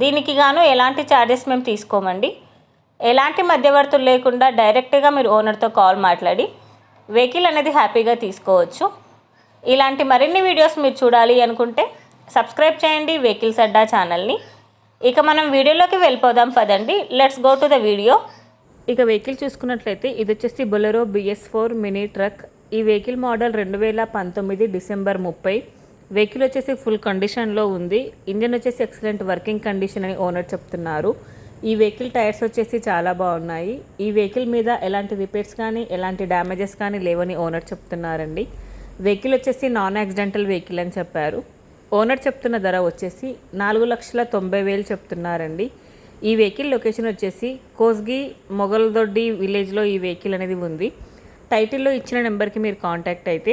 దీనికి గాను ఎలాంటి ఛార్జెస్ మేము తీసుకోమండి. ఎలాంటి మధ్యవర్తులు లేకుండా డైరెక్ట్గా మీరు ఓనర్తో కాల్ మాట్లాడి వెహికల్ అనేది హ్యాపీగా తీసుకోవచ్చు. ఇలాంటి మరిన్ని వీడియోస్ మీరు చూడాలి అనుకుంటే సబ్స్క్రైబ్ చేయండి వెహికల్స్ అడ్డా ఛానల్ని ఇక మనం వీడియోలోకి వెళ్ళిపోదాం పదండి. Let's go to the video ఇక వెహికల్ చూసుకున్నట్లయితే ఇది వచ్చేసి Bolero BS four mini truck. ఈ వెహికల్ మోడల్ రెండు వేల పంతొమ్మిది డిసెంబర్ ముప్పై. వెహికల్ వచ్చేసి ఫుల్ కండిషన్లో ఉంది. ఇంజన్ వచ్చేసి ఎక్సలెంట్ వర్కింగ్ కండిషన్ అని ఓనర్ చెప్తున్నారు. ఈ వెహికల్ టైర్స్ వచ్చేసి చాలా బాగున్నాయి. ఈ వెహికల్ మీద ఎలాంటి రిపేర్స్ కానీ ఎలాంటి డ్యామేజెస్ కానీ లేవని ఓనర్ చెప్తున్నారండి. వెహికల్ వచ్చేసి నాన్ యాక్సిడెంటల్ వెహికల్ అని చెప్పారు. ఓనర్ చెప్తున్న ధర వచ్చేసి నాలుగు లక్షల తొంభై వేలు చెప్తున్నారండి. ఈ వెహికల్ లొకేషన్ వచ్చేసి కోస్గి మొగల్దొడ్డి విలేజ్లో ఈ వెహికల్ అనేది ఉంది. టైటిల్లో ఇచ్చిన నెంబర్కి మీరు కాంటాక్ట్ అయితే